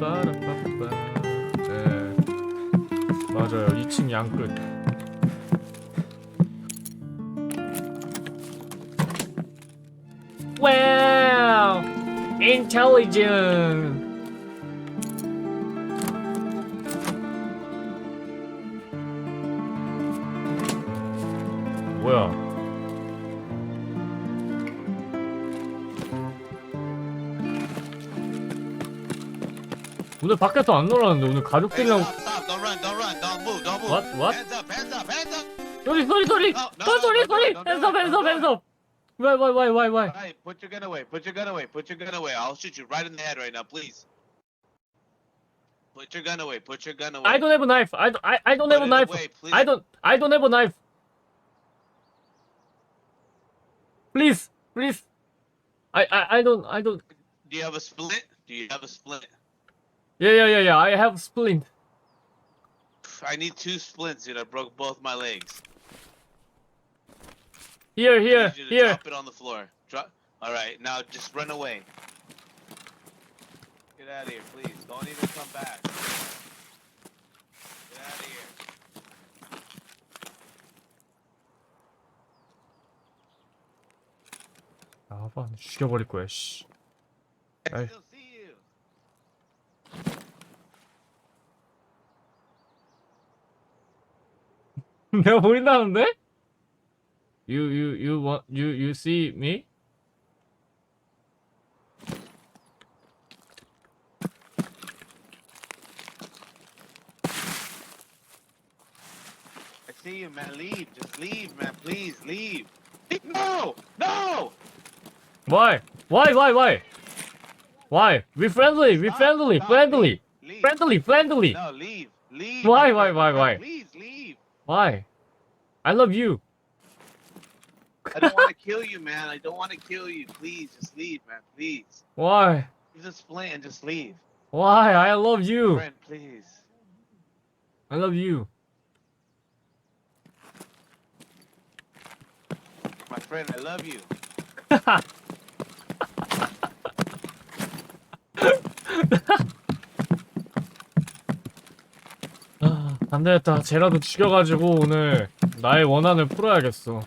빠라빠빠빠. 네. 맞아요. 2층 양끝. 와우! 인텔리전. 오늘 밖에서 안 놀았는데 오늘 Hey, 가족들이랑 stop, stop, don't run, don't run, don't move, don't move. What? What? Hands up, hands up, hands up. 소리 소리 소리 No, no, 소 no, 소리 don't do 소리 it, don't do 핸섬 it, 핸섬 don't do it. 핸섬 why why why why why Alright, put your gun away, put your gun away, put your gun away. I'll shoot you right in the head right now, please. Put your gun away, put your gun away. I don't have a knife I don't I, I don't Put have a it knife away, please. I don't I don't have a knife please please I I I don't I don't Do you have a splint? Do you have a splint? yeah yeah yeah yeah I have splint I need two splints, dude. I broke both my legs. here I here need you to here drop it on the floor. Drop. All right, now just run away. Get out of here, please. Don't even come back. Get out of here. 아봐 죽여버릴 거야 씨 I Hey. 내가 보인다는데? You you you want you you see me? I see you, man. Leave. Just leave, man. Please leave. Leave. No! No! Why? Why why why? Why? We friendly, we Stop, friendly, stop, friendly, Leave. friendly, friendly. No, leave. Leave. Why, my why, friend. why, No, why? Please leave. Why? I love you. I don't want to kill you, man. I don't want to kill you. Please, just leave, man. Please. Why? Use a splint and just leave. Why? I love you. Friend, please. I love you. My friend, I love you. 아, 안 되겠다. 쟤라도 죽여가지고 오늘 나의 원한을 풀어야겠어.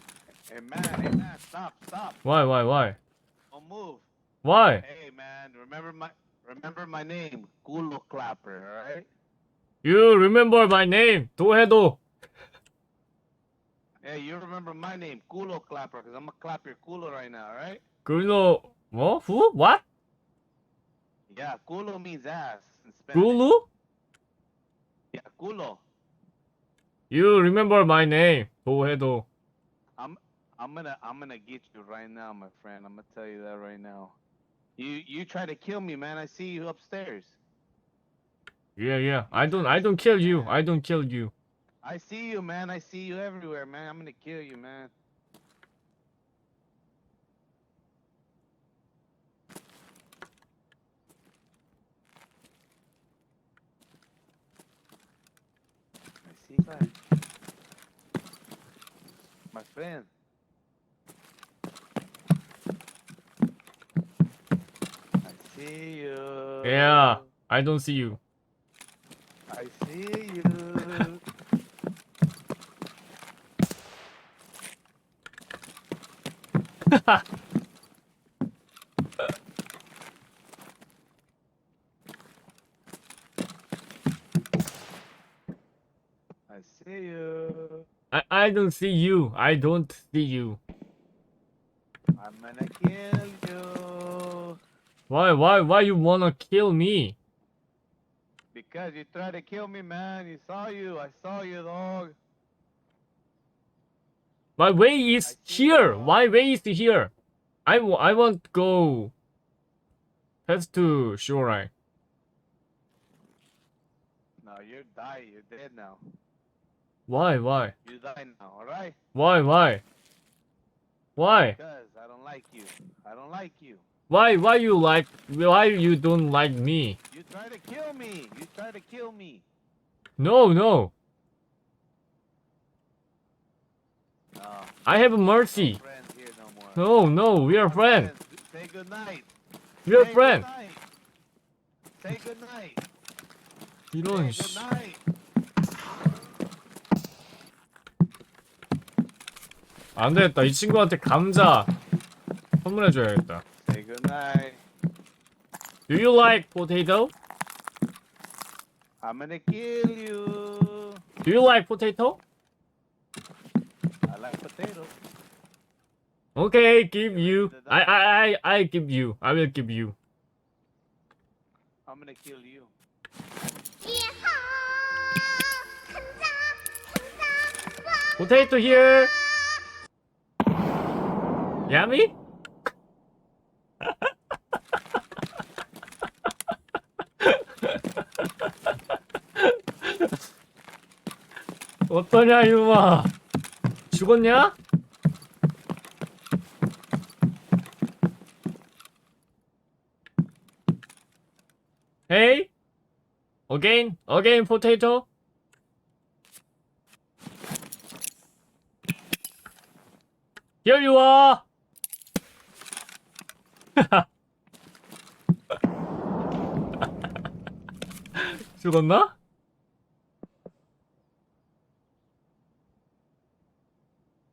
Hey, man. Hey, man. Stop. Stop. Why? Why? Why? Don't move. Why? Hey, man. Remember my remember my name, Gulo Clapper. All right. You remember my name? 도해도. Hey, you remember my name, Culo Clapper, because I'm gonna clap your culo right now, all right? 그노 뭐? Who? What? Yeah, culo means ass in Spanish. Gulu? Yeah, culo. You remember my name, Bohedo. I'm I'm gonna I'm gonna get you right now, my friend. I'm gonna tell you that right now. You you try to kill me, man. I see you upstairs. Yeah, yeah. I don't I don't kill you. I don't kill you. I see you, man. I see you everywhere, man. I'm gonna kill you, man. See. My friend. I see you. Yeah. I don't see you. I see you. I see you. I don't see you. I don't see you. I'm gonna kill you. Why why why you wanna kill me? Because you tried to kill me, man. You saw you. I saw you, dog. My way is here. My way is here. I, I want to go. That's to shoreline. No, you're die. You're dead now. Why why You die now, alright? why why why Because I don't like you. I don't like you. why why you like why you don't like me? You try to kill me. You try to kill me. No no. No. I have no mercy. friends here no more. No no we are No friends. Say good night. We are Say friends. Good night. Say good night. 이런 Say 씨. 안 되겠다. 이 친구한테 감자 선물해 줘야겠다. Say good night. Do you like potato? I'm gonna kill you. Do you like potato? I like potato. Okay, give you. I I I I give you. I will give you. I'm gonna kill you. Potato here. 야미? 어떠냐 이놈아 죽었냐? 에이? 어게인? 어게인 포테이토? Here! 죽었나?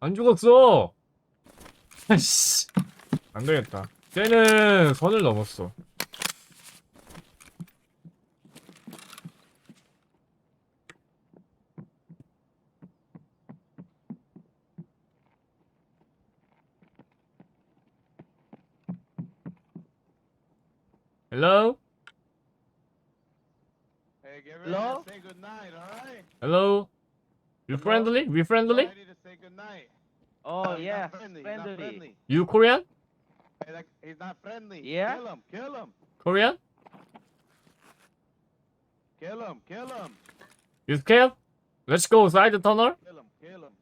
안 죽었어! 아이씨. 안 되겠다. 쟤는 선을 넘었어. Hello? Hey, get ready Hello? to say good night, alright? Hello? You friendly? We friendly? Ready to say good night. Oh He's yeah, friendly. Friendly. friendly. You Korean? Hey, that, he's not friendly. Yeah? Kill him. Kill him. Korean? Kill him. Kill him. You scared? Let's go inside the tunnel. Kill him. Kill him.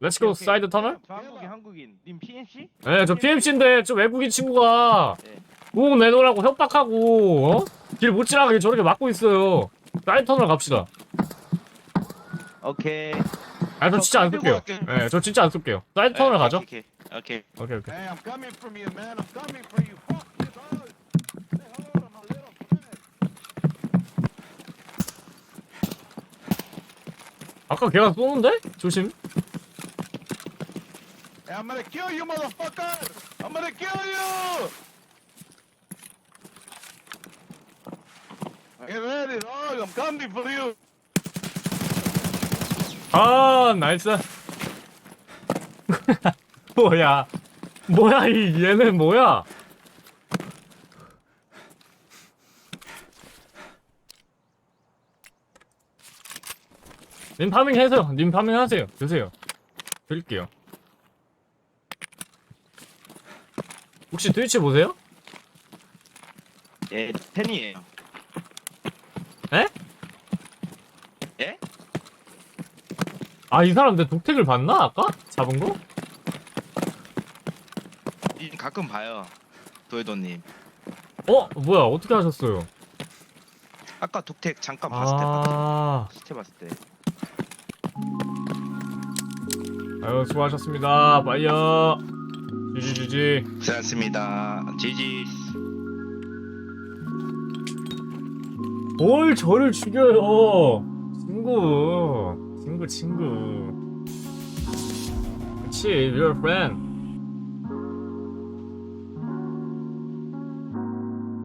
Let's go 오케이. side the tunnel. 저 한국인 한국인. 님 PNC? 네, 저 PMC인데 저 외국인 친구가 네. 공 내놓으라고 협박하고 어? 길 못 지나가게 저렇게 막고 있어요. 사이드 터널 갑시다. 오케이. 아, 저저 진짜 안 쏠게요. 네, 저 진짜 안 쏠게요. 사이드 터널 가죠. 오케이. 오케이. 오케이, 오케이. Hey, I'm coming from you, man. I'm coming for you. Fuck you, dog. Say hello to my little friend. 아까 걔가 쏘는데? 조심. Hey, I'm gonna kill you, motherfucker. I'm gonna kill you. Get ready, dog. I'm coming for you. 아, 나이스. 뭐야? 뭐야 이 얘는 뭐야? 님 파밍 해서요. 님 파밍 하세요. 드세요. 드릴게요. 혹시 트위치 보세요? 예, 팬이에요. 에? 예? 아, 이 사람 내 독택을 봤나? 아까? 잡은 거? 이 가끔 봐요. 도에도님. 어? 뭐야? 어떻게 하셨어요? 아까 독택 잠깐 봤을 때 봤어. 아, 시체 봤을 때. 아유, 수고하셨습니다. 빠이어. 지지지지. 고생하셨습니다. 지지. 뭘 저를 죽여요? 친구, 친구, 친구. 그치, we're friend.